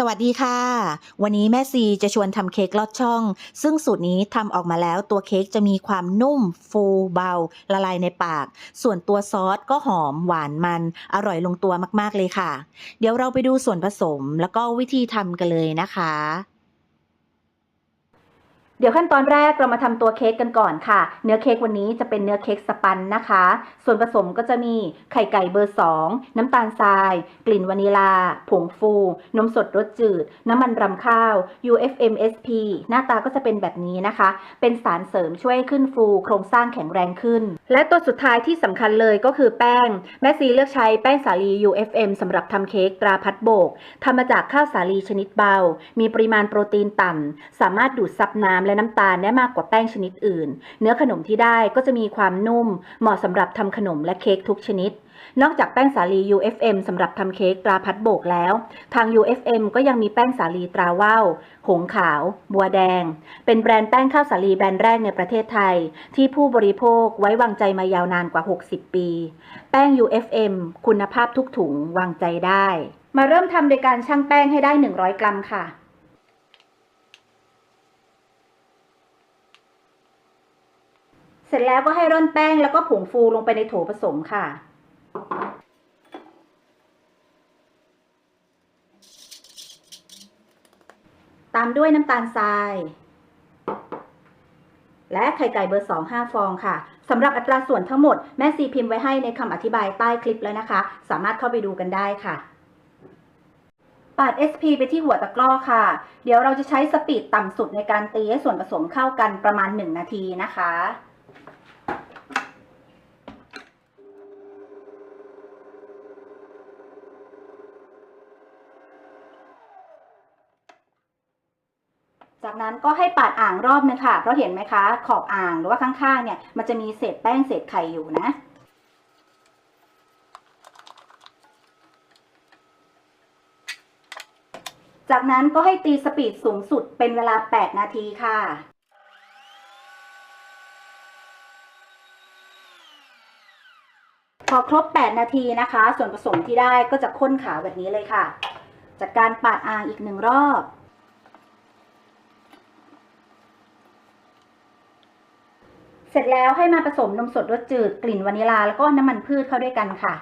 สวัสดีค่ะ วันนี้แม่ซีจะชวนทำเค้กลอดช่อง ซึ่งสูตรนี้ทำออกมาแล้วตัวเค้กจะมีความนุ่ม ฟูเบา ละลายในปาก ส่วนตัวซอสก็หอมหวานมัน อร่อยลงตัวมากๆเลยค่ะ เดี๋ยวเราไปดูส่วนผสมแล้วก็วิธีทำกันเลยนะคะ เดี๋ยวขั้นตอนแรกเรามาทำตัวเค้กกันก่อนค่ะ เนื้อเค้กวันนี้จะเป็นเนื้อเค้กสปันนะคะ ส่วนผสมก็จะมีไข่ไก่เบอร์ 2 น้ำตาลทราย กลิ่นวานิลา ผงฟู นมสดรสจืด น้ำมันรำข้าว UFMSP หน้าตาก็จะเป็นแบบนี้นะคะ เป็นสารเสริมช่วยขึ้นฟู โครงสร้างแข็งแรงขึ้นและตัวสุดท้ายที่สำคัญเลยก็คือแป้ง แม่ซีเลือกใช้แป้งสาลี UFM สำหรับทำเค้กตราพัดโบกทำมาจากข้าวสาลีชนิดเบา มีปริมาณโปรตีนต่ำ สามารถดูดซับน้ำและน้ำตาลได้มากกว่าแป้งชนิดอื่น เนื้อขนมที่ได้ก็จะมีความนุ่ม เหมาะสำหรับทำขนมและเค้กทุกชนิด นอกจากแป้งสาลี UFM สำหรับทำเค้กตราพัดโบกแล้ว ทาง UFM ก็ยังมีแป้งสาลีตราว่าวหงขาว บัวแดง เป็นแบรนด์แป้งข้าวสาลีแบรนด์แรกในประเทศไทย ที่ผู้บริโภคไว้วางใจมายาวนานกว่า 60 ปี แป้ง UFM คุณภาพทุกถุงวางใจได้ มาเริ่มทำโดยการชั่งแป้งให้ได้ 100 กรัมค่ะเสร็จแล้วก็ให้ร่อนแป้งแล้วก็ผงฟูลงไปในโถผสมค่ะ ตามด้วยน้ำตาลทราย และไข่ไก่เบอร์สองห้าฟองค่ะสำหรับอัตราส่วนทั้งหมดแม่ซีพิมพ์ไว้ให้ในคำอธิบายใต้คลิปแล้วนะคะ สามารถเข้าไปดูกันได้ค่ะปาด SP ไปที่หัวตะกร้อค่ะ เดี๋ยวเราจะใช้สปีดต่ำสุดในการตีให้ส่วนผสมเข้ากันประมาณ 1 นาทีนะคะ จากนั้นก็ให้ปาดอ่างรอบนึงค่ะ เพราะเห็นไหมคะ ขอบอ่างหรือว่าข้างๆ เนี่ย มันจะมีเศษแป้งเศษไข่อยู่นะ จากนั้นก็ให้ตีสปีดสูงสุดเป็นเวลา 8 นาทีค่ะพอครบ 8 นาทีนะคะ ส่วนผสมที่ได้ก็จะข้นขาวแบบนี้เลยค่ะจัดการปาดอ่างอีกหนึ่งรอบ เสร็จแล้วให้มาผสมนมสดรสจืดกลิ่นวานิลาแล้วก็น้ำมันพืชเข้าด้วยกันค่ะ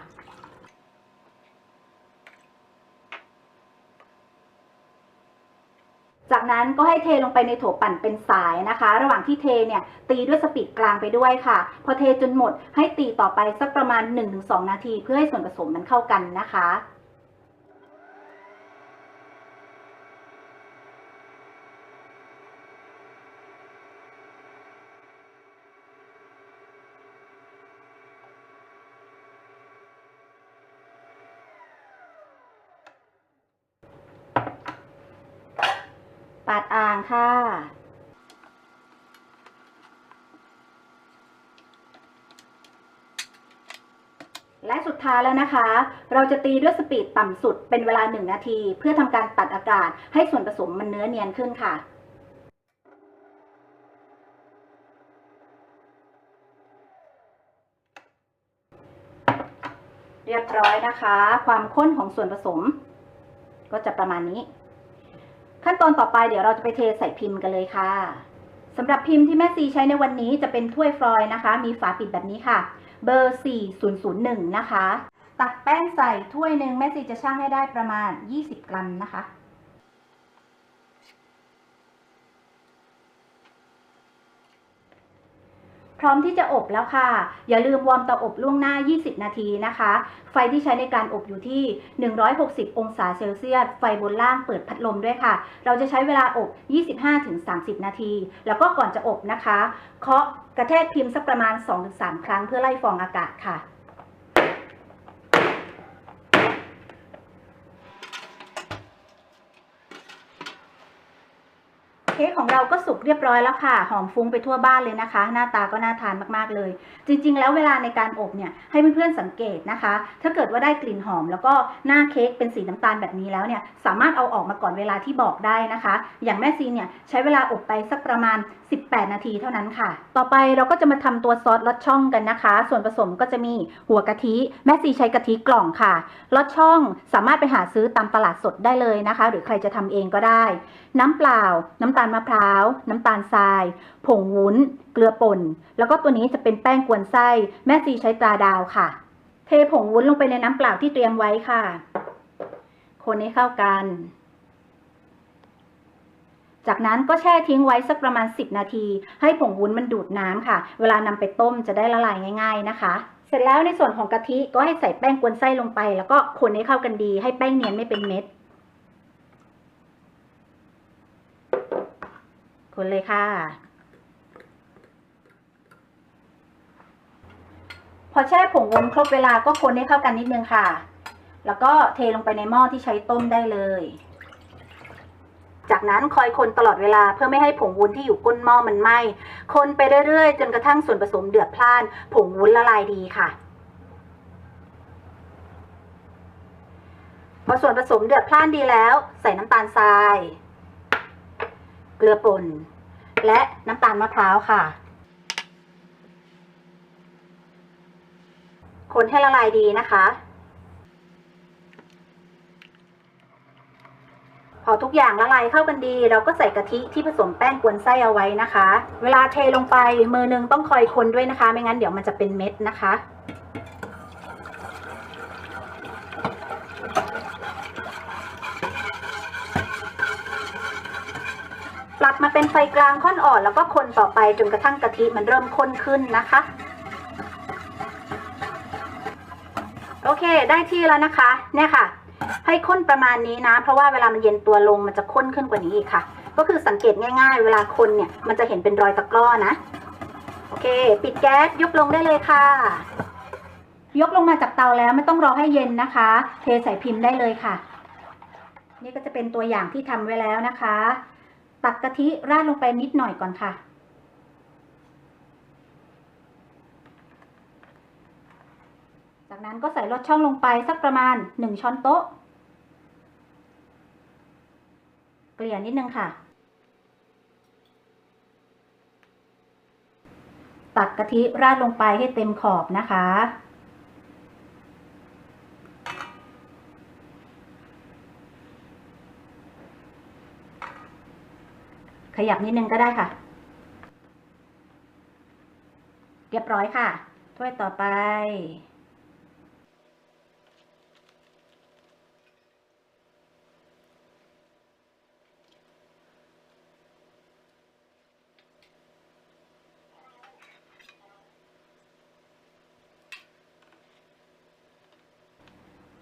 จากนั้นก็ให้เทลงไปในโถปั่นเป็นสายนะคะ ระหว่างที่เทเนี่ยตีด้วยสปีดกลางไปด้วยค่ะ พอเทจนหมดให้ตีต่อไปสักประมาณ 1-2 นาที เพื่อให้ส่วนผสมมันเข้ากันนะคะ ปาดอ่างค่ะ และสุดท้ายแล้วนะคะ เราจะตีด้วยสปีดต่ำสุดเป็นเวลา 1 นาที เพื่อทำการตัดอากาศให้ส่วนผสมมันเนื้อเนียนขึ้นค่ะเรียบร้อยนะคะ ความข้นของส่วนผสม ก็จะประมาณนี้ ขั้นตอนต่อไปเดี๋ยวเราจะไปเทใส่พิมพ์กันเลยค่ะสำหรับพิมพ์ที่แม่ซีใช้ในวันนี้จะเป็นถ้วยฟลอยนะคะ มีฝาปิดแบบนี้ค่ะ เบอร์ 4001 นะคะ ตักแป้งใส่ถ้วยหนึ่งแม่ซีจะช่างให้ได้ประมาณ 20 กรัมนะคะ ร้อมที่จะอบแล้วค่ะ อย่าลืมวอร์มเตาอบล่วงหน้า 20 นาทีนะคะ ไฟที่ใช้ในการอบอยู่ที่ 160 องศาเซลเซียส ไฟบนล่างเปิดพัดลมด้วยค่ะ เราจะใช้เวลาอบ 25-30 นาที แล้วก็ก่อนจะอบนะคะ เคาะกระแทกพิมพ์สักประมาณ 2-3 ครั้งเพื่อไล่ฟองอากาศค่ะ พ เค้กของเราก็สุกเรียบร้อยแล้วค่ะ หอมฟุ้งไปทั่วบ้านเลยนะคะ หน้าตาก็น่าทานมากๆเลย จริง ๆ แล้วเวลาในการอบเนี่ยให้เพื่อนๆสังเกตนะคะ ถ้าเกิดว่าได้กลิ่นหอม แล้วก็หน้าเค้กเป็นสีน้ำตาลแบบนี้แล้วเนี่ยสามารถเอาออกมาก่อนเวลาที่บอกได้นะคะ อย่างแม่ซีเนี่ยใช้เวลาอบไปสักประมาณ 18 นาทีเท่านั้นค่ะ ต่อไปเราก็จะมาทำตัวซอสลอดช่องกันนะคะ ส่วนผสมก็จะมีหัวกะทิ แม่ซีใช้กะทิกล่องค่ะลอดช่องสามารถไปหาซื้อตามตลาดสดได้เลยนะคะ หรือใครจะทำเองก็ได้ น้ำเปล่าน้ำตาลมะพร้าว น้ำตาลทราย ผงวุ้น เกลือป่น แล้วก็ตัวนี้จะเป็นแป้งกวนไส้ แม่ซีใช้ตราดาวค่ะ เทผงวุ้นลงไปในน้ำเปล่าที่เตรียมไว้ค่ะ คนให้เข้ากัน จากนั้นก็แช่ทิ้งไว้สักประมาณ 10 นาที ให้ผงวุ้นมันดูดน้ำค่ะ เวลานำไปต้มจะได้ละลายง่าย ๆนะคะเสร็จแล้วในส่วนของกะทิก็ให้ใส่แป้งกวนไส้ลงไป แล้วก็คนให้เข้ากันดี ให้แป้งเนียนไม่เป็นเม็ด คนเลยค่ะ พอแช่ผงวุ้นครบเวลาก็คนให้เข้ากันนิดนึงค่ะ แล้วก็เทลงไปในหม้อที่ใช้ต้มได้เลย จากนั้นคอยคนตลอดเวลาเพื่อไม่ให้ผงวุ้นที่อยู่ก้นหม้อมันไหม้ คนไปเรื่อยๆ จนกระทั่งส่วนผสมเดือดพล่าน ผงวุ้นละลายดีค่ะพอส่วนผสมเดือดพล่านดีแล้ว ใส่น้ำตาลทราย ลือป่น และน้ำตาลมะพร้าวค่ะ คนให้ละลายดีนะคะ พอทุกอย่างละลายเข้ากันดี เราก็ใส่กะทิที่ผสมแป้งกวนไส้เอาไว้นะคะ เวลาเทลงไปมือหนึงต้องคอยคนด้วยนะคะ ไม่งั้นเดี๋ยวมันจะเป็นเม็ดนะคะ บมาเป็นไฟกลางค่อนอ่อน แล้วก็คนต่อไปจนกระทั่งกะทิมันเริ่มข้นขึ้นนะคะ โอเค ได้ที่แล้วนะคะ เนี่ยค่ะ ให้ข้นประมาณนี้นะ เพราะว่าเวลามันเย็นตัวลงมันจะข้นขึ้นกว่านี้อีกค่ะ ก็คือสังเกตง่ายๆ เวลาคนเนี่ยมันจะเห็นเป็นรอยตะกร้อนะ โอเค ปิดแก๊สยกลงได้เลยค่ะ ยกลงมาจากเตาแล้วไม่ต้องรอให้เย็นนะคะ เทใส่พิมพ์ได้เลยค่ะ นี่ก็จะเป็นตัวอย่างที่ทำไว้แล้วนะคะ ตักกะทิราดลงไปนิดหน่อยก่อนค่ะ จากนั้นก็ใส่ลดช่องลงไปสักประมาณ 1 ช้อนโต๊ะ เกลี่ยนิดนึงค่ะ ตักกะทิราดลงไปให้เต็มขอบนะคะ ขยับนิดนึงก็ได้ค่ะ เรียบร้อยค่ะ ถ้วยต่อไป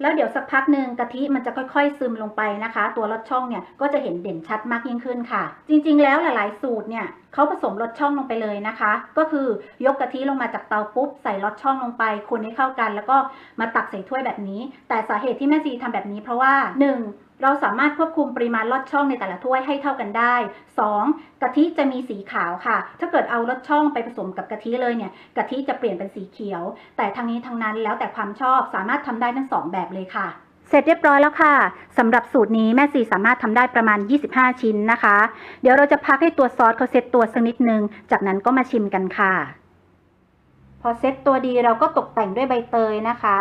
แล้วเดี๋ยวสักพักหนึ่งกะทิมันจะค่อยๆ ซึมลงไปนะคะ ตัวรสช่องเนี่ยก็จะเห็นเด่นชัดมากยิ่งขึ้นค่ะ จริง ๆ แล้วหลายๆ สูตรเนี่ย เขาผสมรสช่องลงไปเลยนะคะ ก็คือยกกะทิลงมาจากเตาปุ๊บใส่รสช่องลงไป คนให้เข้ากัน แล้วก็มาตักใส่ถ้วยแบบนี้ แต่สาเหตุที่แม่ซีทำแบบนี้เพราะว่า 1. เราสามารถควบคุมปริมาณลอดช่องในแต่ละถ้วยให้เท่ากันได้ 2. กะทิจะมีสีขาวค่ะ ถ้าเกิดเอาลอดช่องไปผสมกับกะทิเลยเนี่ย กะทิจะเปลี่ยนเป็นสีเขียว แต่ทางนี้ทางนั้นแล้วแต่ความชอบสามารถทำได้ทั้งสองแบบเลยค่ะ เสร็จเรียบร้อยแล้วค่ะสำหรับสูตรนี้แม่สีสามารถทำได้ประมาณ 25 ชิ้นนะคะ เดี๋ยวเราจะพักให้ตัวซอสเขาเซตตัวสักนิดนึง จากนั้นก็มาชิมกันค่ะ พอเซตตัวดีเราก็ตกแต่งด้วยใบเตยนะคะ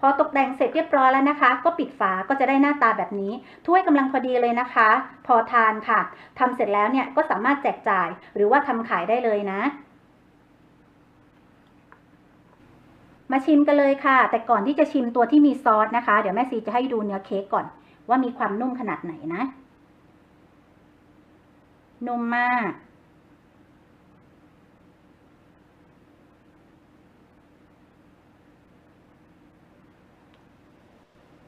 พอตกแต่งเสร็จเรียบร้อยแล้วนะคะ ก็ปิดฝาก็จะได้หน้าตาแบบนี้ ถ้วยกำลังพอดีเลยนะคะ พอทานค่ะทำเสร็จแล้วเนี่ยก็สามารถแจกจ่ายหรือว่าทำขายได้เลยนะ มาชิมกันเลยค่ะ แต่ก่อนที่จะชิมตัวที่มีซอสนะคะ เดี๋ยวแม่ซีจะให้ดูเนื้อเค้กก่อน ว่ามีความนุ่มขนาดไหนนะ นุ่มมาก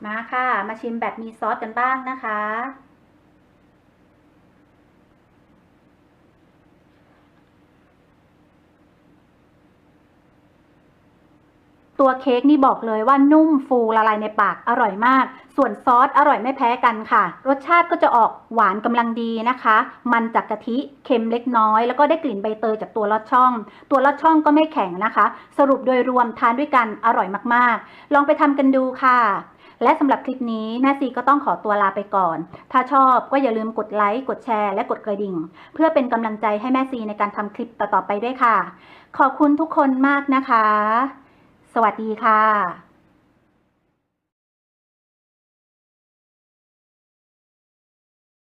มาค่ะ มาชิมแบบมีซอสกันบ้างนะคะ ตัวเค้กนี่บอกเลยว่านุ่มฟูละลายในปากอร่อยมาก ส่วนซอสอร่อยไม่แพ้กันค่ะ รสชาติก็จะออกหวานกำลังดีนะคะ มันจากกะทิเค็มเล็กน้อย แล้วก็ได้กลิ่นใบเตยจากตัวลอดช่อง ตัวลอดช่องก็ไม่แข็งนะคะ สรุปโดยรวมทานด้วยกันอร่อยมากๆ ลองไปทำกันดูค่ะและสำหรับคลิปนี้แม่ซีก็ต้องขอตัวลาไปก่อน ถ้าชอบก็อย่าลืมกดไลค์ กดแชร์ และกดกระดิ่ง เพื่อเป็นกำลังใจให้แม่ซีในการทำคลิปต่อๆไปด้วยค่ะ ขอบคุณทุกคนมากนะคะ สวัสดีค่ะ